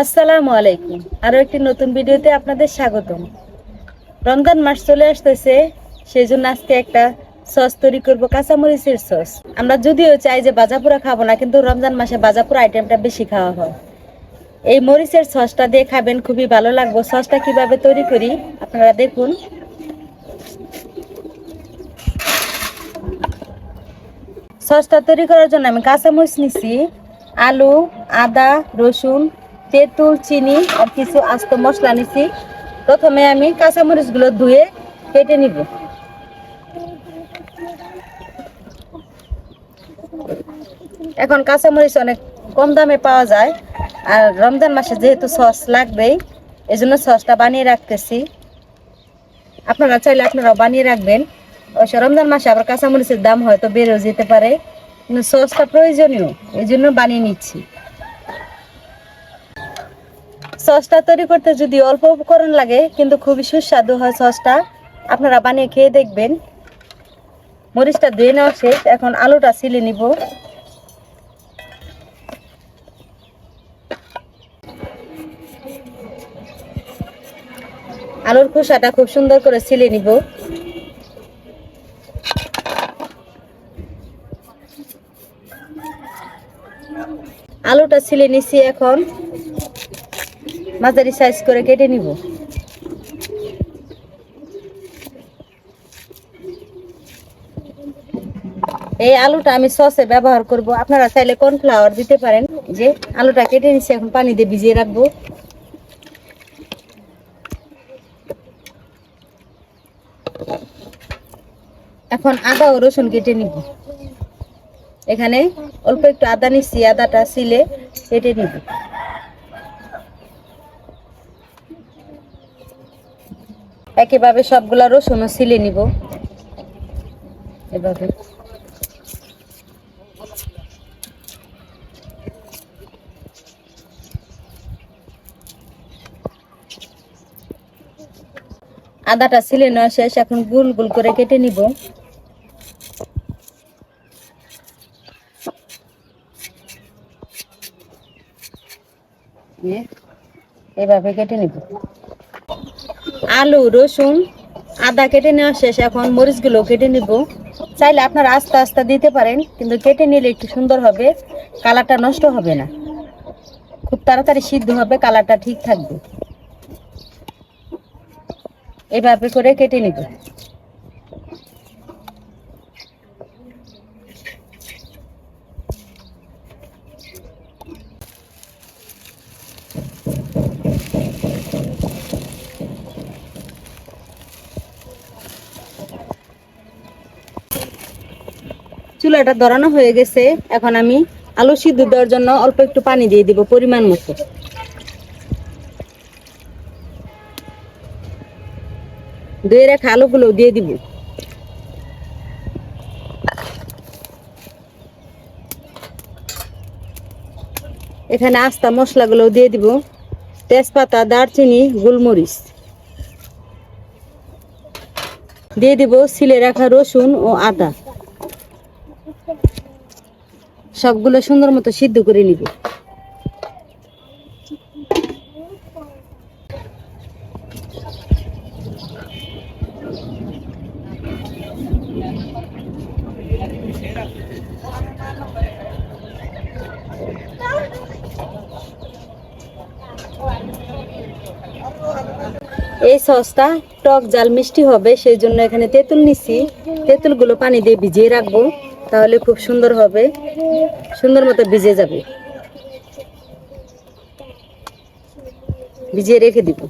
আসসালামু আলাইকুম। আরও একটি নতুন ভিডিওতে আপনাদের স্বাগতম। রমজান মাস চলে আসতেছে সেই জন্য আজকে একটা সস তৈরি করব, কাঁচামরিচের সস। আমরা যদিও চাই যে বাজাপুরা খাব না, কিন্তু রমজান মাসে বাজাপুরা আইটেমটা বেশি খাওয়া হয়। এই মরিচের সসটা দিয়ে খাবেন, খুবই ভালো লাগবো। সসটা কীভাবে তৈরি করি, আপনারা দেখুন। সসটা তৈরি করার জন্য আমি কাঁচামরিচ নিছি, আলু, আদা, রসুন তেঁতুল, চিনি আর কিছু আস্ত মশলা নিছি। প্রথমে আমি কাঁচামরিচগুলো ধুয়ে কেটে নিব। এখন কাঁচামরিচ অনেক কম দামে পাওয়া যায়। আর রমজান মাসে যেহেতু সস লাগবেই এই জন্য সসটা বানিয়ে রাখতেছি। আপনারা চাইলে আপনারা বানিয়ে রাখবেন। অবশ্য রমজান মাসে আবার কাঁচামরিচের দাম হয়তো বেড়েও যেতে পারে। কিন্তু সসটা প্রয়োজনীয় এই জন্য বানিয়ে নিচ্ছি। সসটা তৈরি করতে যদি অল্প উপকরণ লাগে, কিন্তু খুবই সুস্বাদু হয় সসটা। আপনারা বানিয়ে খেয়ে দেখবেন। মরিচটা ধুয়ে নেওয়া শেষ। এখন আলুটা ছিলে নিব। আলুর খোসাটা খুব সুন্দর করে ছিলে নিব। আলুটা ছিলে নিছি এখন। মাঝারি সাইজ করে কেটে নিব। এই আলুটা আমি সসে ব্যবহার করব। আপনারা চাইলে কর্নফ্লাওয়ার দিতে পারেন। যে আলুটা কেটে নিচ্ছি এখন পানি দিয়ে ভিজিয়ে রাখব। এখন আদা ও রসুন কেটে নিব। এখানে অল্প একটু আদা নিচ্ছি আদাটা সিলে কেটে নিব। একইভাবে সবগুলা রসুনও সিলে নিব। এভাবে। আদাটা সিলে নেওয়া শেষ, এখন গুল গুল করে কেটে নিব। এভাবে কেটে নিব। আলু, রসুন, আদা কেটে নেওয়া শেষ। এখন মরিচগুলো কেটে নিব। চাইলে আপনারা আস্তে আস্তে দিতে পারেন, কিন্তু কেটে নিলে একটু সুন্দর হবে, কালারটা নষ্ট হবে না। খুব তাড়াতাড়ি সিদ্ধ হবে, কালারটা ঠিক থাকবে। এভাবে করে কেটে নিব। চুলাটা ধরানো হয়ে গেছে। এখন আমি আলু সিদ্ধ দেওয়ার জন্য অল্প একটু পানি দিয়ে দিব পরিমাণ মতো। ধুয়ে রাখা আলুগুলো দিয়ে দিব। এখানে আস্তা মশলাগুলো দিয়ে দিব। তেজপাতা, দারচিনি, গোলমরিচ। দিয়ে দিব সিলে রাখা রসুন ও আদা। সবগুলো সুন্দর মতো সিদ্ধ করে নিব। এই সসটা টক জাল মিষ্টি হবে সেই জন্য এখানে তেঁতুল নিচ্ছি তেঁতুলগুলো পানি দিয়ে ভিজিয়ে রাখব, তাহলে খুব সুন্দর হবে। সুন্দর মতো ভিজে যাবে। ভিজিয়ে রেখে দিব।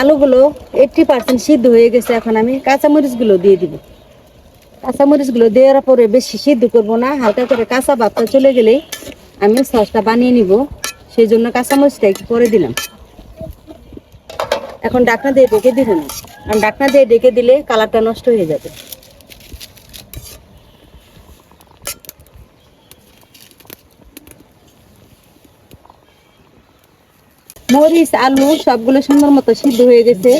আলুগুলো এইটটি পার্সেন্ট সিদ্ধ হয়ে গেছে, এখন আমি কাঁচামরিচগুলো দিয়ে দিব। কাঁচামরিচগুলো দেওয়ার পরে বেশি সিদ্ধ করব না, হালকা করে কাঁচা ভাবটা চলে গেলেই আমি সসটা বানিয়ে নিব। সেই জন্য কাঁচামরিচটা একটু পরে দিলাম। এখন ডাকনা দিয়ে ডেকে দিব না। কারণ ডাকনা দিয়ে ডেকে দিলে কালারটা নষ্ট হয়ে যাবে। মরিচ, আলু সবগুলো সুন্দর মতো সিদ্ধ হয়ে গেছে।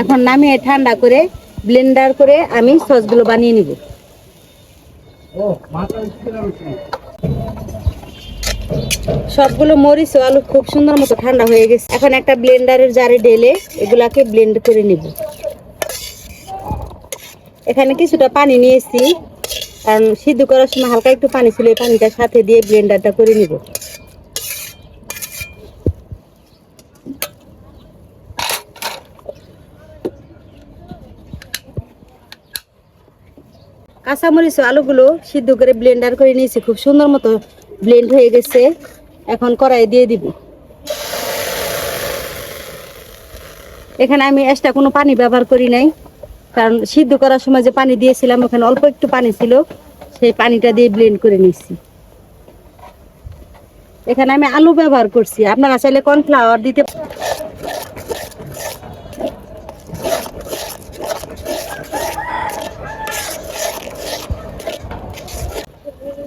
এখন নামিয়ে ঠান্ডা করে ব্লেন্ডার করে আমি সসগুলো বানিয়ে নিব। সবগুলো মরিচ ও আলু খুব সুন্দর মতো ঠান্ডা হয়ে গেছে। এখন একটা ব্লেন্ডারের জারে ঢেলে এগুলাকে ব্লেন্ড করে নিব। এখানে কিছুটা পানি নিয়েছি কারণ সিদ্ধ করার সময় হালকা একটু পানি ছিল এই পানিটা সাথে দিয়ে ব্লেন্ডারটা করে নিব। কাঁচামরিচ আলুগুলো সিদ্ধ করে ব্লেন্ডার করে নিয়েছি। খুব সুন্দর মতো ব্লেন্ড হয়ে গেছে। এখন কড়াই দিয়ে দিব। এখানে আমি এক্সট্রা কোনো পানি ব্যবহার করি নাই। কারণ সিদ্ধ করার সময় যে পানি দিয়েছিলাম, ওখানে অল্প একটু পানি ছিল। সেই পানিটা দিয়ে ব্লেন্ড করে নিয়েছি। এখানে আমি আলু ব্যবহার করছি। আপনারা চাইলে কর্নফ্লাওয়ার দিতে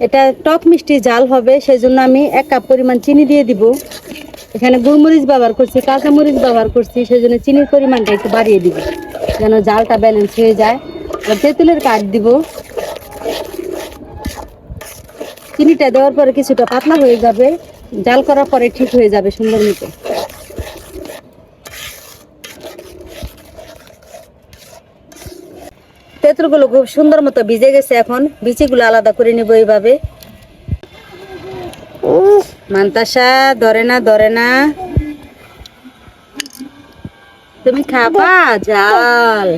এটা টক মিষ্টি জাল হবে, সেজন্য আমি এক কাপ পরিমাণ চিনি দিয়ে দিব। এখানে গুড়মরিচ ব্যবহার করছি কাঁচামরিচ ব্যবহার করছি, সেজন্য চিনির পরিমাণটা একটু বাড়িয়ে দিব, যেন জালটা ব্যালেন্স হয়ে যায়। আর তেঁতুলের কাঠ দিব, চিনিটা দেওয়ার পরে কিছুটা পাতলা হয়ে যাবে, জাল করার পরে ঠিক হয়ে যাবে সুন্দর মতো। তেঁতুলগুলো খুব সুন্দর মতো ভিজে গেছে এখন। বিচিগুলো আলাদা করে নেব এইভাবে। মান্তাসা, ধরে না ধরে না। তুমি খাবা? জাল।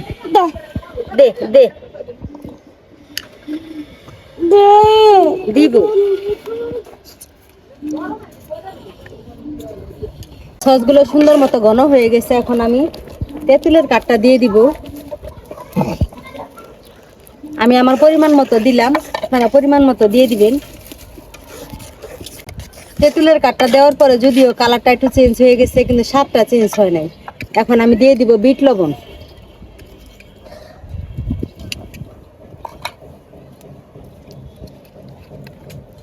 দে দে। দিব। সসগুলো সুন্দর মতো ঘন হয়ে গেছে এখন আমি। তেঁতুলের কাঠটা দিয়ে দিব। আমি আমার পরিমাণ মতো দিলাম। আপনারা পরিমাণ মতো দিয়ে দিবেন। তেঁতুলের কাঠটা দেওয়ার পরে যদিও কালারটা একটু চেঞ্জ হয়ে গেছে, কিন্তু স্বাদটা চেঞ্জ হয় নাই। এখন আমি দিয়ে দিব বিট লবণ।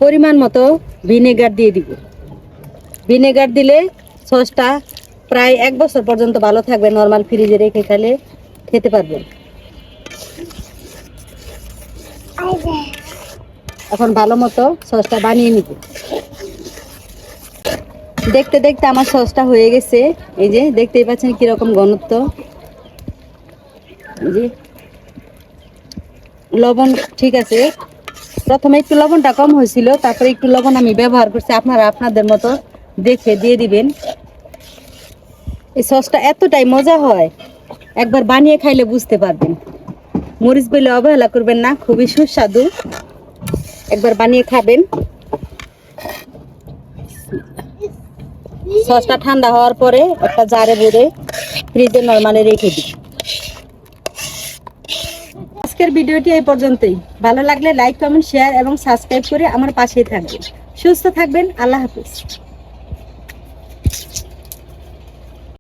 পরিমাণ মতো ভিনেগার দিয়ে দিব। ভিনেগার দিলে সসটা প্রায় এক বছর পর্যন্ত ভালো থাকবে, নর্মাল ফ্রিজে রেখে খেলে খেতে পারবেন। এখন ভালো মতো সসটা বানিয়ে নিব। দেখতে দেখতে আমার সসটা হয়ে গেছে। এই যে দেখতেই পাচ্ছেন কীরকম ঘনত্ব। লবণ ঠিক আছে। প্রথমে একটু লবণটা কম হয়েছিল, তারপরে একটু লবণ আমি ব্যবহার করছি। আপনারা আপনাদের মতো দেখে দিয়ে দিবেন। এই সসটা এতটাই মজা হয়, একবার বানিয়ে খাইলে বুঝতে পারবেন। মরিচ বলে অবহেলা করবেন না, খুবই সুস্বাদু। একবার বানিয়ে খাবেন। সসটা ঠান্ডা হওয়ার পরে একটা জারে ভরে ফ্রিজে নর্মালে রেখে দিই আজকের ভিডিওটি এই পর্যন্তই। ভালো লাগলে লাইক, কমেন্ট, শেয়ার এবং সাবস্ক্রাইব করে আমার পাশেই থাকবেন। সুস্থ থাকবেন, আল্লাহ হাফিজ।